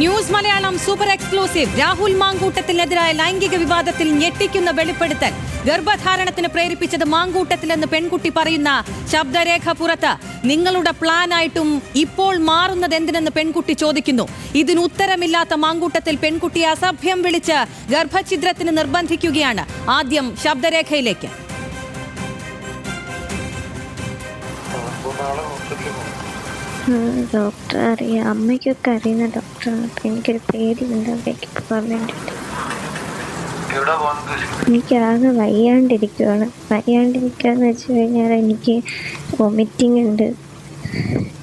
News Malayalam super exclusive. Rahul മാങ്കൂട്ടത്തിനെതിരായ ലൈംഗിക വിവാദത്തിൽ ഞെട്ടിക്കുന്ന വെളിപ്പെടുത്തൽ. ഗർഭധാരണത്തിന് പ്രേരിപ്പിച്ചത് മാങ്കൂട്ടത്തിലെന്ന് പെൺകുട്ടി പറയുന്ന ശബ്ദരേഖ പുറത്ത്. നിങ്ങളുടെ പ്ലാനായിട്ടും ഇപ്പോൾ മാറുന്നത് എന്തിനെന്ന് പെൺകുട്ടി ചോദിക്കുന്നു. ഇതിന് ഉത്തരമില്ലാത്ത മാങ്കൂട്ടത്തിൽ പെൺകുട്ടി അസഭ്യം വിളിച്ച് ഗർഭഛിദ്രത്തിന് നിർബന്ധിക്കുകയാണ്. ആദ്യം ശബ്ദരേഖയിലേക്ക്. ഡോക്ടർ അറിയാം. അമ്മയ്ക്കൊക്കെ അറിയുന്ന ഡോക്ടറാണ്. അപ്പം എനിക്കൊരു പേടിയുണ്ട് അവിടേക്ക് പോകാൻ വേണ്ടിയിട്ട് പോകാൻ എനിക്കാകെ വയ്യാണ്ടിരിക്കുവാണ്. വയ്യാണ്ടിരിക്കുകയെന്ന് വെച്ച് കഴിഞ്ഞാൽ എനിക്ക് വൊമിറ്റിംഗ് ഉണ്ട്.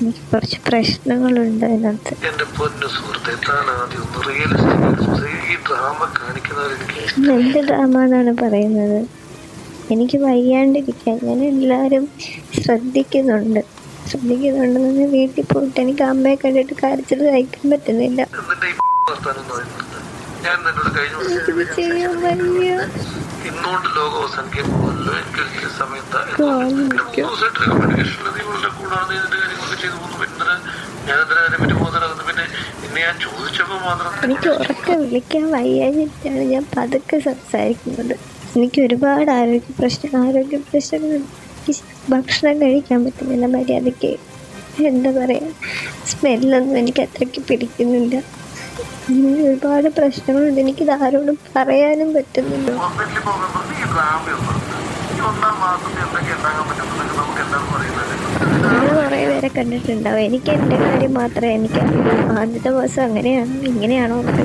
എനിക്ക് കുറച്ച് പ്രശ്നങ്ങളുണ്ട് അതിനകത്ത്. എന്റെ പൊന്നു സുഹൃത്ത് ആദ്യം ഒന്ന് റിയലിസ്റ്റിക് ഈ ഡ്രാമ കാണിക്കുന്നവർ എനിക്ക് എന്ത് ഡ്രാമ എന്നാണ് പറയുന്നത്? എനിക്ക് വയ്യാണ്ടിരിക്കാൻ ഞാൻ എല്ലാവരും ശ്രദ്ധിക്കുന്നുണ്ട്. ശ്രദ്ധിക്കുന്നുണ്ടെന്ന് വീട്ടിൽ പോയിട്ട് എനിക്ക് അമ്മയെ കണ്ടിട്ട് കരച്ചിൽ സഹിക്കാൻ പറ്റുന്നില്ല. എന്നിട്ട് ഈ വർത്താനം എന്ന് പറയുന്നത് ഞാൻ നിന്നോട് കഴിഞ്ഞ എനിക്കിത് ചെയ്യാൻ വയ്യ ഇന്നുകൊണ്ട് ലോക അവസാനിക്കുമ്പോഴല്ലോ എനിക്ക് ഒരിക്കലും സമയത്ത് കാണിക്കാം. ദിവസമായിട്ട് കമ്മ്യൂണിക്കേഷനിൽ നീ വളരെ കൂടാണ് ഇതിന്റെ കാര്യങ്ങളൊക്കെ ചെയ്തു പോകുന്നു. പിന്നെ ഞാൻ എന്തിനാ അതിനെ പറ്റി ബോധരാകുന്നു പിന്നെ ഇന്ന് ഞാൻ ചോദിച്ചപ്പോൾ മാത്രം എനിക്ക് ഉറക്കെ വിളിക്കാൻ വയ്യാഞ്ഞിട്ടാണ് ഞാൻ പതുക്കെ സംസാരിക്കുന്നത്. എനിക്ക് ഒരുപാട് ആരോഗ്യ പ്രശ്നം ആരോഗ്യ പ്രശ്നങ്ങളുണ്ട്. എനിക്ക് ഭക്ഷണം കഴിക്കാൻ പറ്റുന്നില്ല മര്യാദയ്ക്ക് എന്താ പറയുക സ്മെല്ലൊന്നും എനിക്ക് അത്രയ്ക്ക് പിടിക്കുന്നില്ല. അങ്ങനെ ഒരുപാട് പ്രശ്നങ്ങളുണ്ട്. എനിക്കിത് ആരോടും പറയാനും പറ്റുന്നില്ല. അങ്ങനെ കുറേ പേരെ കണ്ടിട്ടുണ്ടാവും. എനിക്ക് എന്റെ കാര്യം മാത്രമേ എനിക്കറിയൂ. ആദ്യത്തെ ദിവസം അങ്ങനെയാണോ ഇങ്ങനെയാണോ എന്നൊക്കെ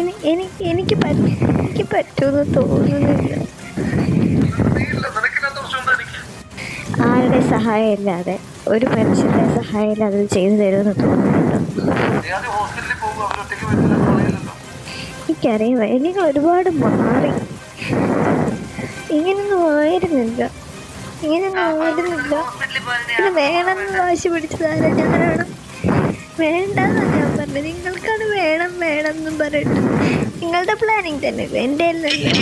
എനിക്ക് എനിക്ക് എനിക്ക് പറ്റുമെന്ന് തോന്നുന്നില്ല. ആരുടെ സഹായം ഇല്ലാതെ ഒരു മനുഷ്യന്റെ സഹായം ഇല്ലാതെ ചെയ്തു തരുമെന്ന് തോന്നുന്നുണ്ടോ എനിക്കറിയാം നിങ്ങൾ ഒരുപാട് മാറി. ഇങ്ങനൊന്നും ആയിരുന്നില്ല. ഇങ്ങനൊന്നും ആയിരുന്നില്ല. ഇത് വേണമെന്ന് വാശി പിടിച്ചതാരാണ് ഞാനാണ്. വേണ്ടെന്നാ ഞാൻ പറഞ്ഞത് നിങ്ങൾക്കത് വേണം വേണം എന്നും പറഞ്ഞിട്ട് നിങ്ങളുടെ പ്ലാനിങ് തന്നെ എന്റെ അല്ലല്ലോ